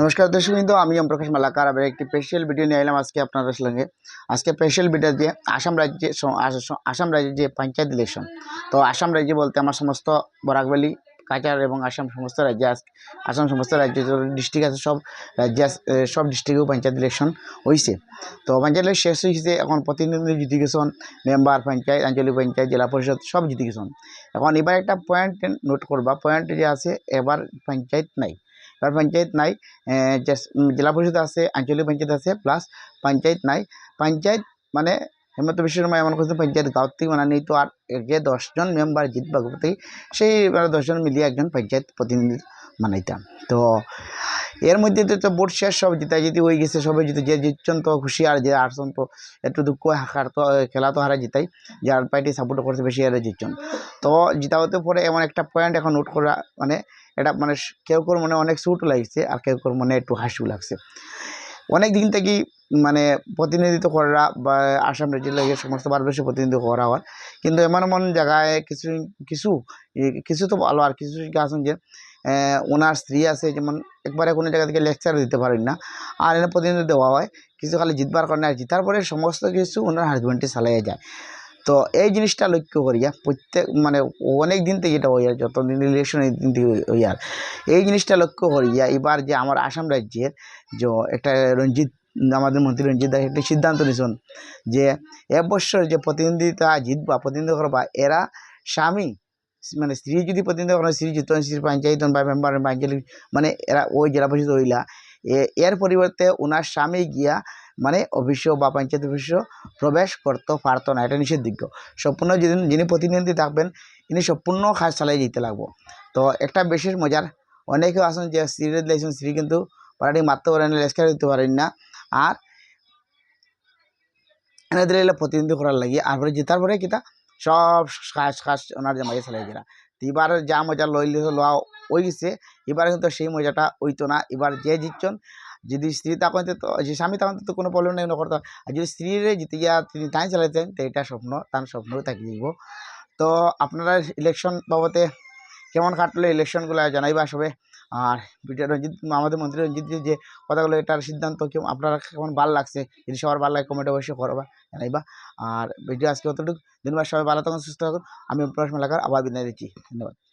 নমস্কার দর্শক বিন্দু আমি ওম প্রকাশ মালাকার। আবার একটি স্পেশাল ভিডিও নিয়ে এলাম আজকে আপনাদের সঙ্গে। আজকে স্পেশাল ভিডিও দিয়ে আসাম রাজ্যে আসাম রাজ্যের যে পঞ্চায়েত ইলেকশন তো আসাম রাজ্যে বলতে আমার সমস্ত বরাকবালি কাচার এবং আসাম সমস্ত রাজ্যে আসাম সমস্ত রাজ্যে ডিস্ট্রিক্ট আছে সব রাজ্যে সব ডিস্ট্রিক্টেও পঞ্চায়েত ইলেকশন হয়েছে তো পঞ্চায়েত শেষ হয়েছে এখন প্রতিনিধি জিতে গেছেন মেম্বার পঞ্চায়েত, আঞ্চলিক পঞ্চায়েত, জেলা পরিষদ, সব জিতে গেছেন এখন এবার একটা পয়েন্ট নোট করবা। পয়েন্ট যে আছে, এবার পঞ্চায়েত নাই। এবার পঞ্চায়েত নাই জেলা পরিষদ আছে, আঞ্চলিক পঞ্চায়েত আছে প্লাস পঞ্চায়েত নাই। পঞ্চায়েত মানে হেমন্ত বিশ্ব শর্মা এমন করছে, পঞ্চায়েত গাঁত থেকে মানে নেই তো আর যে দশজন মেম্বার জিতবা গোটেই সেই দশজন মিলিয়ে একজন পঞ্চায়েত প্রতিনিধি বানাইতাম। তো এর মধ্যে তো বোর্ড শেষ সব জিতা জিতি হয়ে গেছে সবাই জিতে যে জিতছেন তো খুশি, আর যে আসছেন তো একটু দুঃখ হার তো খেলা তো হারা জিতাই যার পার্টি সাপোর্ট করছে বেশি আর জিতছেন। তো জিতা হতে পরে এমন একটা পয়েন্ট এখন নোট করা মানে এটা মানে কেউ কেউ মনে অনেক সুট লাগছে, আর কেউ কেউ মনে একটু হাসিও লাগছে। অনেক দিন থেকেই মানে প্রতিনিধিত্ব করা বা আসাম রাজ্যের লাগে সমস্ত ভারতবর্ষে প্রতিনিধিত্ব করা হয়। কিন্তু এমন এমন জায়গায় কিছু কিছু কিছু তো ভালো আর কিছু আছেন যে ওনার স্ত্রী আছে, যেমন একবারে কোনো জায়গা থেকে লেকচার দিতে পারেন না, আর এনে প্রতিনিধিত্ব দেওয়া হয়। কিছু খালি জিতবার কারণে আর জিতার পরে সমস্ত কিছু ওনার হাজব্যান্ডটি চালাইয়া যায়। তো এই জিনিসটা লক্ষ্য করিয়া প্রত্যেক মানে অনেক দিন থেকে এটা হইয়া যতদিন ইলেকশন এই দিন থেকে হইয়ার এই জিনিসটা লক্ষ্য করিয়া এবার যে আমার আসাম রাজ্যের যে একটা রঞ্জিত, আমাদের মন্ত্রী রঞ্জিত দাস একটি সিদ্ধান্ত নিয়েছেন যে এবছর যে প্রতিনিধিতা জিতবা প্রতিনিধিত্ব করবা, এরা স্বামী মানে স্ত্রী যদি প্রতিনিধিত্ব করেন স্ত্রী জিতন স্ত্রী পঞ্চায়েত বা মেম্বার বা মানে এরা ওই জেলা পরিষদ হইলা এর পরিবর্তে ওনার স্বামী গিয়া মানে অফিস বা পঞ্চায়েত অফিস প্রবেশ করতে পারতো না, এটা নিষেধযোগ্য সম্পূর্ণ যেদিন যিনি প্রতিনিধি থাকবেন তিনি সম্পূর্ণ কাজ চালাই যেতে লাগবো। তো একটা বিশেষ মজার, অনেকেও আছেন যে স্ত্রীর দিয়েছেন স্ত্রী কিন্তু পার্টি মারতে পারেন লেসকার দিতে পারেন না। আর এনে দিলে প্রতিনিধি করার লাগি, আর পরে জেতার পরে কিতা সব খাস খাস ওনার জামাইয়ে চালাই গেলা তো এবার যা মজা লইলে, লওয়া ওই গেছে। এবার কিন্তু সেই মজাটা ওইতো না। এবার যে জিতছেন, যদি স্ত্রী তখন তো, যে স্বামী তখন তো কোনো প্রবলেম নেই করতো আর যদি স্ত্রীরে জিতে গিয়া তিনি তাই চালাইতেন, তো এটা স্বপ্ন, তার স্বপ্নও থাকি যাব তো আপনারা ইলেকশন বাবদে কেমন কাটলো ইলেকশনগুলো জানাইবা সবে। আর বিটা রঞ্জিত, আমাদের মন্ত্রী রঞ্জিত যে কথাগুলো, এটার সিদ্ধান্ত কেমন আপনারা কেমন ভালো লাগছে? যদি সবার ভালো লাগে কমেন্টে অবশ্যই করবা, জানাইবা। আর ভিডিও আজকে অতটুকু দিনবার সবাই, ভালো থাকুন, সুস্থ থাকুন। আমি প্রশ্ন লাগার আবার বিদায় দিচ্ছি ধন্যবাদ।